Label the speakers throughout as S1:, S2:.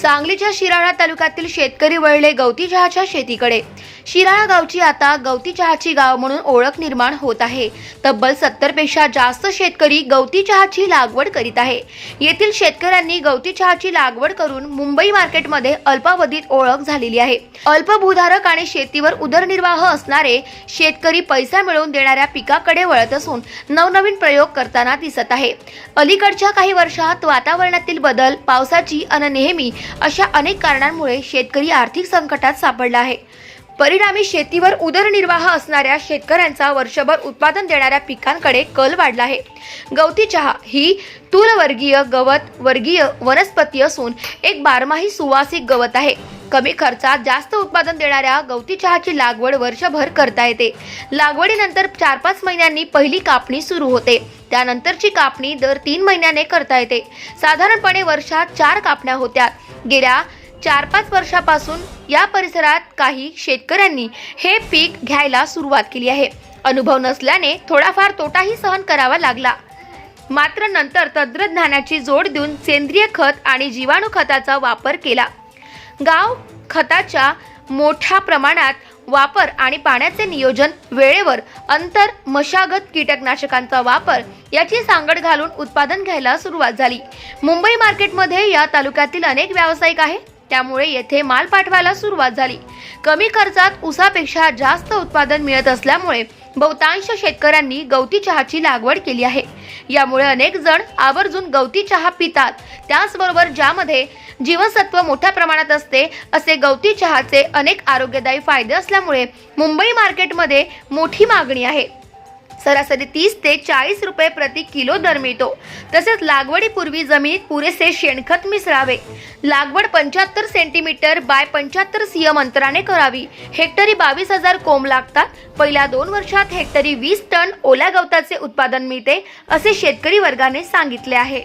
S1: सांगलीच्या शिराळा तालुक्यातील शेतकरी वळले गवती चहाच्या शेतीकडे. शिराळा गावची आता गवती चहाची गाव म्हणून ओळख निर्माण होत आहे. तब्बल सत्तरपेक्षा जास्त शेतकरी गवती चहाची लागवड करीत आहे. येथील शेतकऱ्यांनी गवती चहाची लागवड करून मुंबई मार्केटमध्ये अल्पावधीत ओळख झालेली आहे. अल्पभूधारक आणि शेतीवर उदरनिर्वाह असणारे शेतकरी पैसा मिळवून देणाऱ्या पिकाकडे वळत असून नवनवीन प्रयोग करताना दिसत आहे. अलीकडच्या काही वर्षात वातावरणातील बदल पावसाची अन नेहमी अशा अनेक कारणांमुळे शेतकरी आर्थिक संकटात सापडला आहे. परिणामी शेतीवर उदरनिर्वाह असणाऱ्या शेतकऱ्यांचा वर्षभर उत्पादन देणाऱ्या पिकांकडे कल वाढला आहे. गवती चहा ही तूलवर्गीय गवत वर्गीय वनस्पती असून एक बारमाही सुवासिक गवत आहे. कमी खर्चात जास्त उत्पादन देणाऱ्या गवती चहाची लागवड वर्षभर करता येते. लागवडीनंतर चार पाच महिन्यांनी पहिली कापणी सुरू होते. त्यानंतरची कापणी दर तीन महिन्याने करता येते. साधारणपणे वर्षात चार कापण्या होत्या. गेल्या चार पाच वर्षापासून या परिसरात काही शेतकऱ्यांनी हे पीक घ्यायला सुरुवात केली आहे. अनुभव नसल्याने थोडाफार तोटाही सहन करावा लागला. मात्र नंतर तंत्रज्ञानाची जोड देऊन सेंद्रिय खत आणि जीवाणू खताचा वापर केला. गाव खताच्या मोठ्या प्रमाणात वापर आणि पाण्याचे नियोजन वेळेवर अंतर मशागत कीटकनाशकांचा वापर याची सांगड घालून उत्पादन घ्यायला सुरुवात झाली. मुंबई मार्केटमध्ये या तालुक्यातील अनेक व्यावसायिक आहे त्यामुळे येथे माल पाठवायला सुरुवात झाली. कमी खर्चात ऊसापेक्षा जास्त उत्पादन मिळत असल्यामुळे बहुतांश शेतकऱ्यांनी गवती चहाची लागवड केली आहे. यामुळे अनेक जण आवर्जून गवती चहा पितात. त्याचबरोबर ज्यामध्ये जीवनसत्व मोठ्या प्रमाणात असते असे गवती चहाचे अनेक आरोग्यदायी फायदे असल्यामुळे मुंबई मार्केटमध्ये मोठी मागणी आहे. सरासरी तीस ते चाळीस रुपये प्रति किलो दर मिळतो. तसेच लागवडीपूर्वी जमिनीत पुरेसे शेणखत मिसळावे. लागवड पंच्याहत्तर सेंटीमीटर बाय पंच्याहत्तर सीएम अंतराने करावी. हेक्टरी बावीस हजार कोंब लागतात. पहिल्या दोन वर्षात हेक्टरी वीस टन ओल्या गवताचे उत्पादन मिळते असे शेतकरी वर्गाने सांगितले आहे.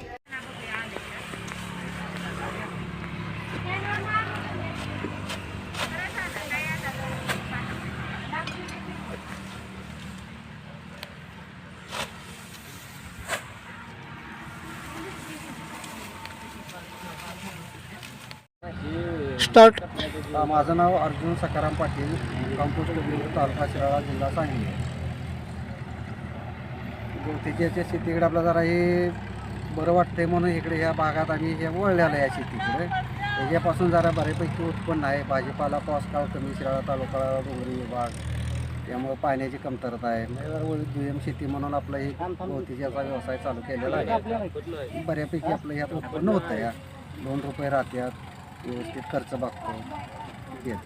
S2: स्टार्ट
S3: माझं नाव अर्जुन सकाराम पाटील कंपोस्ट डब्ल्यू तालुका शिराळा जिल्हा सांगली. गवतीच्या शेतीकडे आपलं जरा हे बरं वाटतंय म्हणून इकडे ह्या भागात आम्ही हे वळलेलं आहे या शेतीकडे. त्याच्यापासून जरा बऱ्यापैकी उत्पन्न आहे. भाजीपाला पावसाळ कमी शिराळा तालुका डोंगरी विभाग त्यामुळे पाण्याची कमतरता आहे. दुय्यम शेती म्हणून आपलं हे गवतीच्याचा व्यवसाय चालू केलेला आहे. बऱ्यापैकी आपलं ह्यात उत्पन्न होतं या दोन रुपये राहत्यात. व्यवस्थित खर्च बघतो. तेच.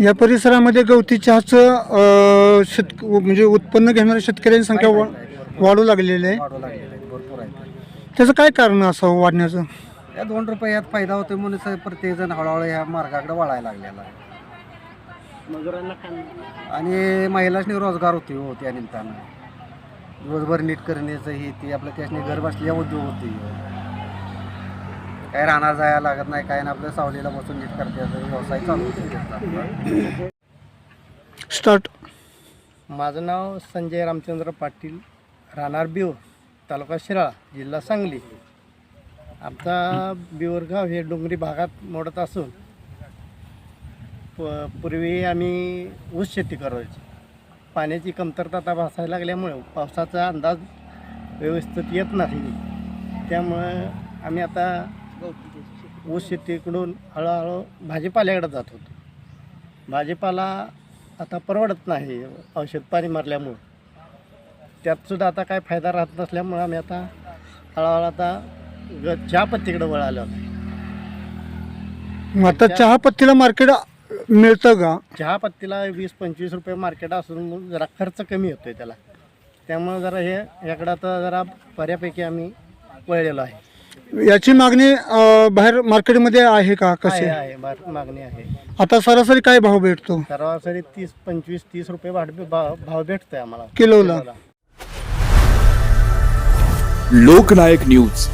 S2: या परिसरामध्ये गवती चहाचं अं, शेत म्हणजे उत्पन्न घेणाऱ्या शेतकऱ्यांची संख्या वा- वाढू लागलेली आहे.
S3: वाढू लागलेलं आहे. भरपूर आहे
S2: त्याचं काय कारण असावं वाढण्याचं?
S3: या दोन रुपये यात फायदा होतो म्हणून स- प्रत्येकजण हळूहळू ह्या मार्गाकडे वळायला लागलेला आहे. आणि महिलांनी रोजगार होते हो त्या निमित्तानं. दिवसभर नीट करण्याचं ही ती आपलं त्याच्याने घर बसल्या उद्योग होते काय राहणार जायला लागत नाही काय ना आपलं सावलीला बसून नीट करण्याचा व्यवसाय चालू होते.
S2: स्टार्ट.
S4: माझं नाव संजय रामचंद्र पाटील राहणार बिवर तालुका शिराळा जिल्हा सांगली. आमचा बिवरगाव हे डोंगरी भागात मोडत असून प पूर्वी आम्ही ऊस शेती करायची. पाण्याची कमतरता आता भासायला लागल्यामुळे पावसाचा अंदाज व्यवस्थित येत नाही. त्यामुळं आम्ही आता ऊस शेतीकडून हळूहळू भाजीपाल्याकडे जात होतो. भाजीपाला आता परवडत नाही औषध पाणी मारल्यामुळं. त्यातसुद्धा आता काय फायदा राहत नसल्यामुळं आम्ही आता हळूहळू आता ग चहापत्तीकडे वळालो
S2: आता चहा पत्तीला मार्केट मिळतं का?
S4: चहापत्तीला वीस पंचवीस रुपये मार्केट असून जरा खर्च कमी होतोय त्याला. त्यामुळं जरा हे याकडं आता जरा बऱ्यापैकी आम्ही वळलेलो आहे.
S2: याची मागणी अं, बाहेर मार्केटमध्ये आहे का?
S4: आहे
S2: कशी
S4: आहे मागणी आहे.
S2: आता सरासरी काय भाव भेटतो?
S4: सरासरी तीस पंचवीस तीस रुपये भाड भाव भाव भेटतोय आम्हाला. किलोला.
S5: लोकनायक न्यूज.